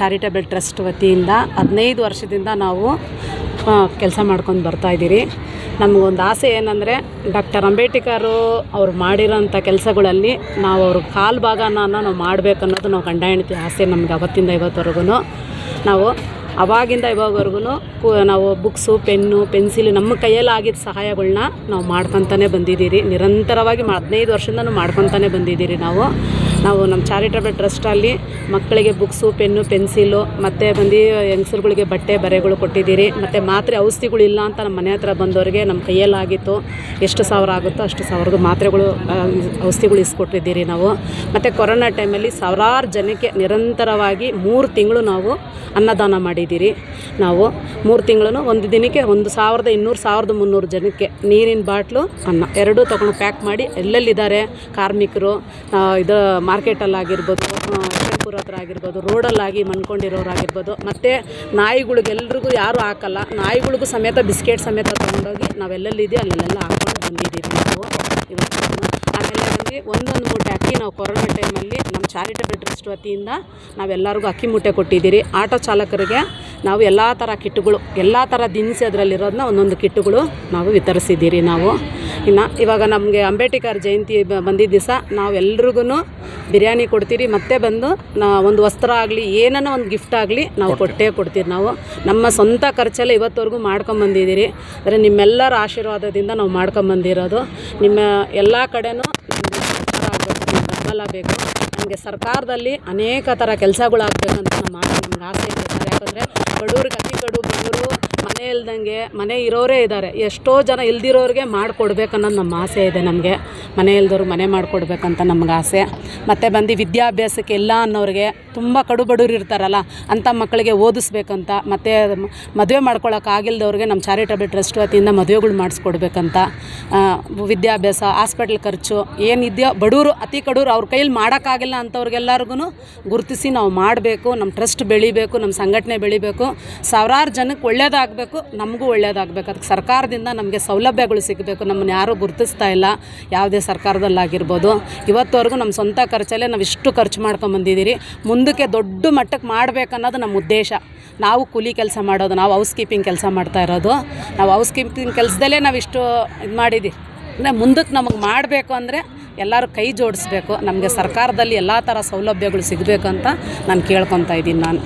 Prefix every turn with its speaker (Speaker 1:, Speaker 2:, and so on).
Speaker 1: Charitable trust ವತಿಯಿಂದ ಹದಿನೈದು ವರ್ಷದಿಂದ ನಾವು ಕೆಲಸ ಮಾಡ್ಕೊಂಡು ಬರ್ತಾಯಿದ್ದೀರಿ ನಮಗೊಂದು ಆಸೆ ಏನಂದರೆ, ಡಾಕ್ಟರ್ ಅಂಬೇಡ್ಕರು ಅವ್ರು ಮಾಡಿರೋಂಥ ಕೆಲಸಗಳಲ್ಲಿ ನಾವು ಅವ್ರ ಕಾಲು ಭಾಗನ ನಾವು ಮಾಡಬೇಕು ಅನ್ನೋದು ನಾವು ಗಂಡ ಹೆಂಡತಿ ಆಸೆ ನಮ್ಗೆ ಅವತ್ತಿಂದ ಇವತ್ತವರೆಗೂ ನಾವು ಅವಾಗಿಂದ ಇವಾಗವರೆಗೂ ನಾವು ಬುಕ್ಸು, ಪೆನ್ನು, ಪೆನ್ಸಿಲ್ ನಮ್ಮ ಕೈಯಲ್ಲಿ ಆಗಿದ್ದ ಸಹಾಯಗಳನ್ನ ನಾವು ಮಾಡ್ಕೊತಾನೆ ಬಂದಿದ್ದೀರಿ. ನಿರಂತರವಾಗಿ ಹದಿನೈದು ವರ್ಷದಿಂದ ಮಾಡ್ಕೊತಾನೆ ಬಂದಿದ್ದೀರಿ ನಾವು. ನಾವು ನಮ್ಮ ಚಾರಿಟಬಲ್ ಟ್ರಸ್ಟಲ್ಲಿ ಮಕ್ಕಳಿಗೆ ಬುಕ್ಸು, ಪೆನ್ನು, ಪೆನ್ಸಿಲು ಮತ್ತು ಬಂದು ಹೆಂಗಸರುಗಳಿಗೆ ಬಟ್ಟೆ, ಬರೆಗಳು ಕೊಟ್ಟಿದ್ದೀರಿ. ಮತ್ತು ಮಾತ್ರೆ ಔಷಧಿಗಳು ಇಲ್ಲ ಅಂತ ನಮ್ಮ ಮನೆ ಹತ್ರ ಬಂದವರಿಗೆ ನಮ್ಮ ಕೈಯಲ್ಲಾಗಿತ್ತು. ಎಷ್ಟು ಸಾವಿರ ಆಗುತ್ತೋ ಅಷ್ಟು ಸಾವಿರದ ಮಾತ್ರೆಗಳು ಔಷಧಿಗಳು ಇಸ್ಕೊಟ್ಟಿದ್ದೀರಿ ನಾವು. ಮತ್ತು ಕೊರೋನಾ ಟೈಮಲ್ಲಿ ಸಾವಿರಾರು ಜನಕ್ಕೆ ನಿರಂತರವಾಗಿ ಮೂರು ತಿಂಗಳು ನಾವು ಅನ್ನದಾನ ಮಾಡಿದ್ದೀರಿ ನಾವು. ಮೂರು ತಿಂಗಳು ಒಂದು ದಿನಕ್ಕೆ ಒಂದು ಸಾವಿರದ ಇನ್ನೂರು, ಸಾವಿರದ ಮುನ್ನೂರು ಜನಕ್ಕೆ ನೀರಿನ ಬಾಟ್ಲು, ಅನ್ನ. ಎರಡೂ ತೊಗೊಂಡು ಪ್ಯಾಕ್ ಮಾಡಿ ಎಲ್ಲೆಲ್ಲಿದ್ದಾರೆ ಕಾರ್ಮಿಕರು ಇದು ಮಾರ್ಕೆಟಲ್ಲಾಗಿರ್ಬೋದು ಕೆಂಪುರ ಹತ್ರ ಆಗಿರ್ಬೋದು, ರೋಡಲ್ಲಾಗಿ ಮನ್ಕೊಂಡಿರೋರಾಗಿರ್ಬೋದು, ಮತ್ತು ನಾಯಿಗಳಿಗೆಲ್ರಿಗೂ ಯಾರೂ ಹಾಕಲ್ಲ. ನಾಯಿಗಳಿಗೂ ಸಮೇತ ಬಿಸ್ಕೆಟ್ ಸಮೇತ ತೊಗೊಂಡೋಗಿ ನಾವೆಲ್ಲೆಲ್ಲಿದೆಯೋ ಅಲ್ಲೆಲ್ಲ ಹಾಕ್ಕೊಂಡು ಬಂದಿದ್ದೀವಿ ನಾವು ಇವತ್ತು. ಆಮೇಲೆ ಬಂದು ಒಂದೊಂದು ಮೂಟೆ ಅಕ್ಕಿ ನಾವು ಕೊರೋನಾ ಟೈಮಲ್ಲಿ ನಮ್ಮ ಚಾರಿಟಬಲ್ ಟ್ರಸ್ಟ್ ವತಿಯಿಂದ ನಾವೆಲ್ಲರಿಗೂ ಅಕ್ಕಿ ಮೂಟೆ ಕೊಟ್ಟಿದ್ದೀರಿ. ಆಟೋ ಚಾಲಕರಿಗೆ ನಾವು ಎಲ್ಲ ಥರ ಕಿಟ್ಟುಗಳು ಎಲ್ಲ ಥರ ದಿನಸಿ ಅದರಲ್ಲಿರೋದನ್ನ ಒಂದೊಂದು ಕಿಟ್ಟುಗಳು ನಾವು ವಿತರಿಸಿದ್ದೀರಿ ನಾವು. ಇನ್ನು ಇವಾಗ ನಮಗೆ ಅಂಬೇಡ್ಕರ್ ಜಯಂತಿ ಬಂದಿದ್ದ ದಿವಸ ನಾವೆಲ್ರಿಗೂ ಬಿರಿಯಾನಿ ಕೊಡ್ತೀರಿ ಮತ್ತೆ ಬಂದು ನಾ ಒಂದು ವಸ್ತ್ರ ಆಗಲಿ ಏನನ್ನ ಒಂದು ಗಿಫ್ಟ್ ಆಗಲಿ ನಾವು ಕೊಟ್ಟೇ ಕೊಡ್ತೀರಿ ನಾವು. ನಮ್ಮ ಸ್ವಂತ ಖರ್ಚಲ್ಲೇ ಇವತ್ತವರೆಗೂ ಮಾಡ್ಕೊಂಬಂದಿದ್ದೀರಿ ಅಂದರೆ ನಿಮ್ಮೆಲ್ಲರ ಆಶೀರ್ವಾದದಿಂದ ನಾವು ಮಾಡ್ಕೊಂಬಂದಿರೋದು ನಿಮ್ಮ ಎಲ್ಲ ಕಡೆನೂ ಬೆಂಬಲ ಬೇಕು ನಮಗೆ ಸರ್ಕಾರದಲ್ಲಿ ಅನೇಕ ಥರ ಕೆಲಸಗಳಾಗಬೇಕಂತ ನಮ್ಮ ಆಸೆ ನಮ್ಗೆ ಆಸೆ ಇದೆ ಸರ್ ಯಾಕಂದರೆ ಬಡವ್ರಿಗೆ ಅತಿ ಕಡು ಬಡವರು ಮನೆ ಇಲ್ದಂಗೆ ಮನೆ ಇರೋರೇ ಇದ್ದಾರೆ. ಎಷ್ಟೋ ಜನ ಇಲ್ದಿರೋರಿಗೆ ಮಾಡಿಕೊಡ್ಬೇಕನ್ನೋದು ನಮ್ಮ ಆಸೆ ಇದೆ ನಮಗೆ. ಮನೆ ಇಲ್ದವ್ರು ಮನೆ ಮಾಡಿಕೊಡ್ಬೇಕಂತ ನಮ್ಗೆ ಆಸೆ. ಮತ್ತು ಬಂದು ವಿದ್ಯಾಭ್ಯಾಸಕ್ಕೆ ಎಲ್ಲ ಅನ್ನೋರಿಗೆ ತುಂಬ ಕಡು ಬಡವ್ರು ಇರ್ತಾರಲ್ಲ, ಅಂಥ ಮಕ್ಕಳಿಗೆ ಓದಿಸ್ಬೇಕಂತ, ಮತ್ತು ಮದುವೆ ಮಾಡ್ಕೊಳ್ಳೋಕ್ಕಾಗಿಲ್ದವ್ರಿಗೆ ನಮ್ಮ ಚಾರಿಟಬಲ್ ಟ್ರಸ್ಟ್ ವತಿಯಿಂದ ಮದುವೆಗಳು ಮಾಡಿಸ್ಕೊಡ್ಬೇಕಂತ ವಿದ್ಯಾಭ್ಯಾಸ, ಹಾಸ್ಪಿಟ್ಲ್ ಖರ್ಚು, ಏನಿದೆಯೋ ಬಡವರು, ಅತಿ ಕಡೂರು ಅವ್ರ ಕೈಯಲ್ಲಿ ಮಾಡೋಕ್ಕಾಗಿಲ್ಲ ಅಂಥವ್ರಿಗೆಲ್ಲರಿಗೂ ಗುರುತಿಸಿ ನಾವು ಮಾಡಬೇಕು, ನಮ್ಮ ಟ್ರಸ್ಟ್ ಬೆಳಿಬೇಕು, ನಮ್ಮ ಸಂಘಟನೆ ಬೆಳಿಬೇಕು, ಸಾವಿರಾರು ಜನಕ್ಕೆ ಒಳ್ಳೇದಾಗಬೇಕು, ನಮಗೂ ಒಳ್ಳೇದಾಗಬೇಕು. ಅದಕ್ಕೆ ಸರ್ಕಾರದಿಂದ ನಮಗೆ ಸೌಲಭ್ಯಗಳು ಸಿಗಬೇಕು, ನಮ್ಮನ್ನು ಯಾರೂ ಗುರುತಿಸ್ತಾ ಇಲ್ಲ, ಯಾವುದೇ ಸರ್ಕಾರದಲ್ಲಾಗಿರ್ಬೋದು. ಇವತ್ತವರೆಗೂ ನಮ್ಮ ಸ್ವಂತ ಖರ್ಚಲ್ಲೇ ನಾವು ಇಷ್ಟು ಖರ್ಚು ಮಾಡ್ಕೊಂಬಂದಿದ್ದೀರಿ ಮುಂದಕ್ಕೆ ದೊಡ್ಡ ಮಟ್ಟಕ್ಕೆ ಮಾಡಬೇಕನ್ನೋದು ನಮ್ಮ ಉದ್ದೇಶ. ನಾವು ಕೂಲಿ ಕೆಲಸ ಮಾಡೋದು, ನಾವು ಹೌಸ್ ಕೀಪಿಂಗ್ ಕೆಲಸ ಮಾಡ್ತಾ ಇರೋದು. ನಾವು ಹೌಸ್ ಕೀಪಿಂಗ್ ಕೆಲಸದಲ್ಲೇ ನಾವು ಇಷ್ಟು ಇದು ಮಾಡಿದ್ದೀವಿ ಅಂದರೆ ಮುಂದಕ್ಕೆ ನಮಗೆ ಮಾಡಬೇಕು ಅಂದರೆ ಎಲ್ಲರೂ ಕೈ ಜೋಡಿಸ್ಬೇಕು. ನಮಗೆ ಸರ್ಕಾರದಲ್ಲಿ ಎಲ್ಲ ಥರ ಸೌಲಭ್ಯಗಳು ಸಿಗಬೇಕು ಅಂತ ನಾನು ಕೇಳ್ಕೊತಾ ಇದ್ದೀನಿ ನಾನು.